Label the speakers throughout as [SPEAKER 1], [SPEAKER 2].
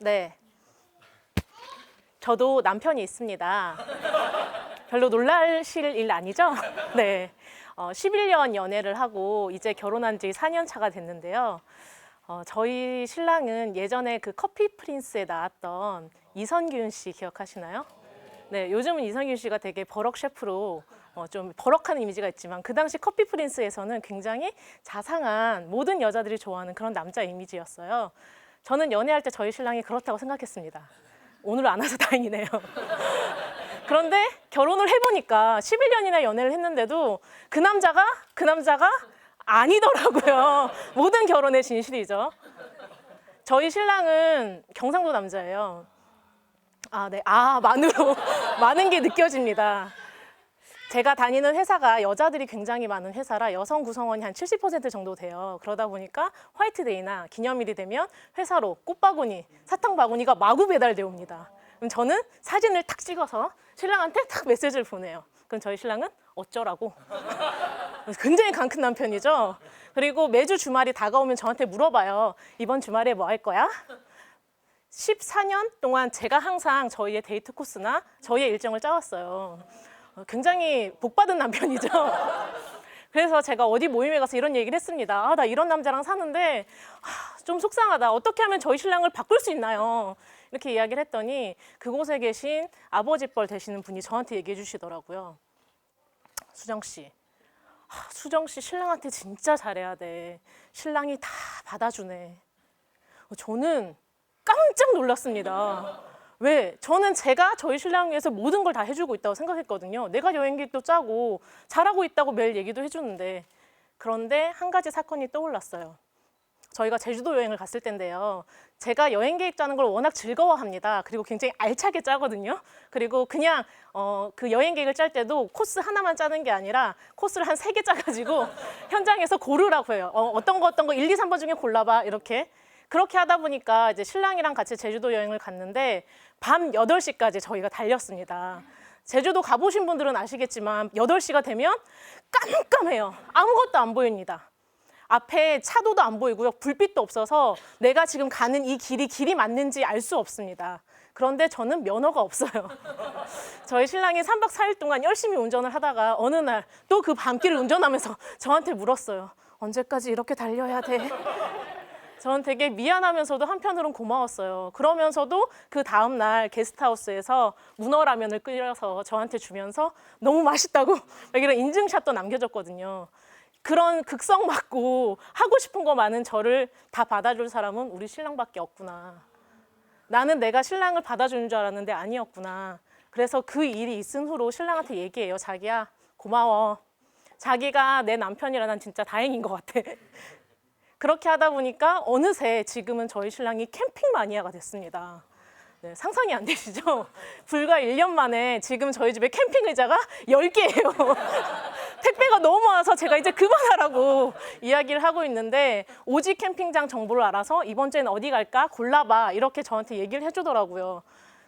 [SPEAKER 1] 네. 저도 남편이 있습니다. 별로 놀라실 일 아니죠? 네. 어, 11년 연애를 하고 이제 결혼한 지 4년 차가 됐는데요. 어, 저희 신랑은 예전에 그 커피 프린스에 나왔던 이선균 씨 기억하시나요? 네, 요즘은 이선균 씨가 되게 버럭 셰프로 어, 좀 버럭한 이미지가 있지만 그 당시 커피 프린스에서는 굉장히 자상한 모든 여자들이 좋아하는 그런 남자 이미지였어요. 저는 연애할 때 저희 신랑이 그렇다고 생각했습니다. 오늘 안 와서 다행이네요. 그런데 결혼을 해보니까 11년이나 연애를 했는데도 그 남자가 그 남자가 아니더라고요. 모든 결혼의 진실이죠. 저희 신랑은 경상도 남자예요. 아, 네. 아, 만으로 많은 게 느껴집니다. 제가 다니는 회사가 여자들이 굉장히 많은 회사라 여성 구성원이 한 70% 정도 돼요. 그러다 보니까 화이트데이나 기념일이 되면 회사로 꽃바구니, 사탕 바구니가 마구 배달돼 옵니다. 그럼 저는 사진을 탁 찍어서 신랑한테 탁 메시지를 보내요. 그럼 저희 신랑은 어쩌라고? 굉장히 강큰 남편이죠. 그리고 매주 주말이 다가오면 저한테 물어봐요. 이번 주말에 뭐 할 거야? 14년 동안 제가 항상 저희의 데이트 코스나 저희의 일정을 짜왔어요. 어, 굉장히 복받은 남편이죠. 그래서 제가 어디 모임에 가서 이런 얘기를 했습니다. 아, 나 이런 남자랑 사는데 하, 좀 속상하다. 어떻게 하면 저희 신랑을 바꿀 수 있나요? 이렇게 이야기를 했더니 그곳에 계신 아버지뻘 되시는 분이 저한테 얘기해 주시더라고요. 수정 씨, 하, 수정 씨 신랑한테 진짜 잘해야 돼. 신랑이 다 받아주네. 저는 깜짝 놀랐습니다. 왜? 저는 제가 저희 신랑 위해서 모든 걸 다 해주고 있다고 생각했거든요. 내가 여행 계획도 짜고 잘하고 있다고 매일 얘기도 해주는데 그런데 한 가지 사건이 떠올랐어요. 저희가 제주도 여행을 갔을 텐데요. 제가 여행 계획 짜는 걸 워낙 즐거워합니다. 그리고 굉장히 알차게 짜거든요. 그리고 그냥 어, 그 여행 계획을 짤 때도 코스 하나만 짜는 게 아니라 코스를 한 세 개 짜가지고 현장에서 고르라고 해요. 어, 어떤 거 어떤 거 1, 2, 3번 중에 골라봐 이렇게. 그렇게 하다 보니까 이제 신랑이랑 같이 제주도 여행을 갔는데 밤 8시까지 저희가 달렸습니다. 제주도 가보신 분들은 아시겠지만 8시가 되면 깜깜해요. 아무것도 안 보입니다. 앞에 차도도 안 보이고요. 불빛도 없어서 내가 지금 가는 이 길이 길이 맞는지 알 수 없습니다. 그런데 저는 면허가 없어요. 저희 신랑이 3박 4일 동안 열심히 운전을 하다가 어느 날 또 그 밤길을 운전하면서 저한테 물었어요. 언제까지 이렇게 달려야 돼? 저는 되게 미안하면서도 한편으론 고마웠어요. 그러면서도 그 다음 날 게스트하우스에서 문어 라면을 끓여서 저한테 주면서 너무 맛있다고 막 이런 인증샷도 남겨줬거든요. 그런 극성 맞고 하고 싶은 거 많은 저를 다 받아줄 사람은 우리 신랑밖에 없구나. 나는 내가 신랑을 받아주는 줄 알았는데 아니었구나. 그래서 그 일이 있은 후로 신랑한테 얘기해요. 자기야, 고마워. 자기가 내 남편이라 난 진짜 다행인 것 같아. 그렇게 하다 보니까 어느새 지금은 저희 신랑이 캠핑 마니아가 됐습니다. 네, 상상이 안 되시죠? 불과 1년 만에 지금 저희 집에 캠핑 의자가 10개예요. 택배가 너무 와서 제가 이제 그만하라고 이야기를 하고 있는데 오지 캠핑장 정보를 알아서 이번 주에는 어디 갈까 골라봐 이렇게 저한테 얘기를 해주더라고요.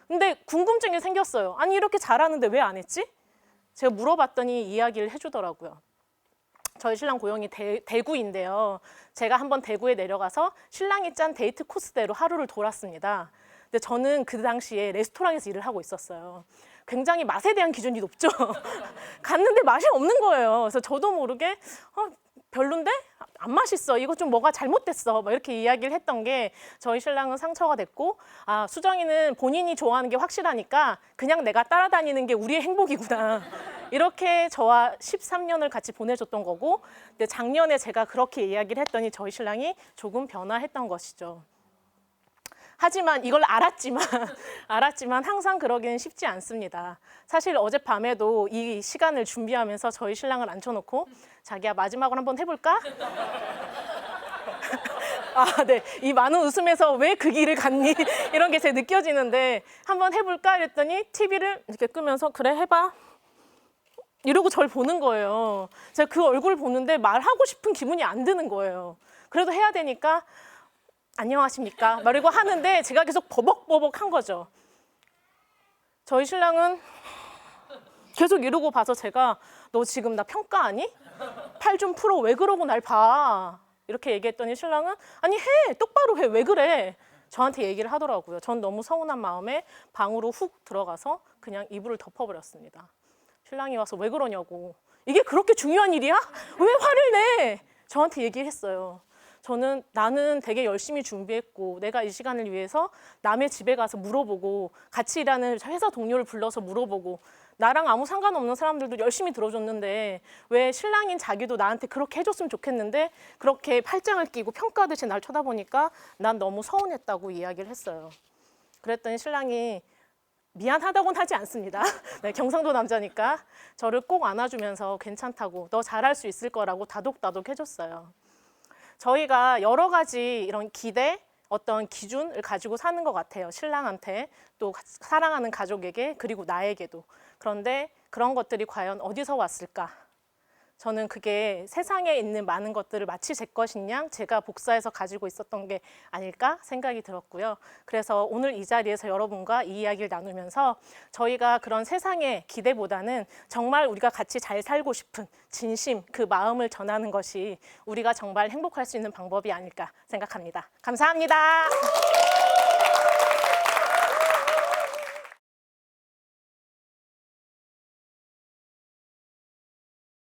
[SPEAKER 1] 근데 궁금증이 생겼어요. 아니 이렇게 잘하는데 왜 안 했지? 제가 물어봤더니 이야기를 해주더라고요. 저희 신랑 고향이 대, 대구인데요. 제가 한번 대구에 내려가서 신랑이 짠 데이트 코스대로 하루를 돌았습니다. 근데 저는 그 당시에 레스토랑에서 일을 하고 있었어요. 굉장히 맛에 대한 기준이 높죠. 갔는데 맛이 없는 거예요. 그래서 저도 모르게 어, 별론데 안 맛있어. 이거 좀 뭐가 잘못됐어. 막 이렇게 이야기를 했던 게 저희 신랑은 상처가 됐고 아 수정이는 본인이 좋아하는 게 확실하니까 그냥 내가 따라다니는 게 우리의 행복이구나. 이렇게 저와 13년을 같이 보내줬던 거고 근데 작년에 제가 그렇게 이야기를 했더니 저희 신랑이 조금 변화했던 것이죠. 하지만 이걸 알았지만 알았지만 항상 그러기는 쉽지 않습니다. 사실 어젯밤에도 이 시간을 준비하면서 저희 신랑을 앉혀놓고 자기야 마지막으로 한번 해볼까? 아, 네. 이 많은 웃음에서 왜 그 길을 갔니? 이런 게 제 느껴지는데 한번 해볼까? 이랬더니 TV를 이렇게 끄면서 그래 해봐. 이러고 절 보는 거예요. 제가 그 얼굴을 보는데 말하고 싶은 기분이 안 드는 거예요. 그래도 해야 되니까 안녕하십니까? 말이고 하는데 제가 계속 버벅버벅 한 거죠. 저희 신랑은 계속 이러고 봐서 제가 너 지금 나 평가하니? 팔 좀 풀어 왜 그러고 날 봐? 이렇게 얘기했더니 신랑은 아니 해 똑바로 해 왜 그래? 저한테 얘기를 하더라고요. 전 너무 서운한 마음에 방으로 훅 들어가서 그냥 이불을 덮어버렸습니다. 신랑이 와서 왜 그러냐고. 이게 그렇게 중요한 일이야? 왜 화를 내? 저한테 얘기했어요. 저는 나는 되게 열심히 준비했고 내가 이 시간을 위해서 남의 집에 가서 물어보고 같이 일하는 회사 동료를 불러서 물어보고 나랑 아무 상관없는 사람들도 열심히 들어줬는데 왜 신랑인 자기도 나한테 그렇게 해줬으면 좋겠는데 그렇게 팔짱을 끼고 평가하듯이 날 쳐다보니까 난 너무 서운했다고 이야기를 했어요. 그랬더니 신랑이 미안하다고는 하지 않습니다. 네, 경상도 남자니까 저를 꼭 안아주면서 괜찮다고 너 잘할 수 있을 거라고 다독다독 해줬어요. 저희가 여러 가지 이런 기대, 어떤 기준을 가지고 사는 것 같아요. 신랑한테 또 가- 사랑하는 가족에게 그리고 나에게도. 그런데 그런 것들이 과연 어디서 왔을까? 저는 그게 세상에 있는 많은 것들을 마치 제 것인 양 제가 복사해서 가지고 있었던 게 아닐까 생각이 들었고요. 그래서 오늘 이 자리에서 여러분과 이 이야기를 나누면서 저희가 그런 세상의 기대보다는 정말 우리가 같이 잘 살고 싶은 진심, 그 마음을 전하는 것이 우리가 정말 행복할 수 있는 방법이 아닐까 생각합니다. 감사합니다.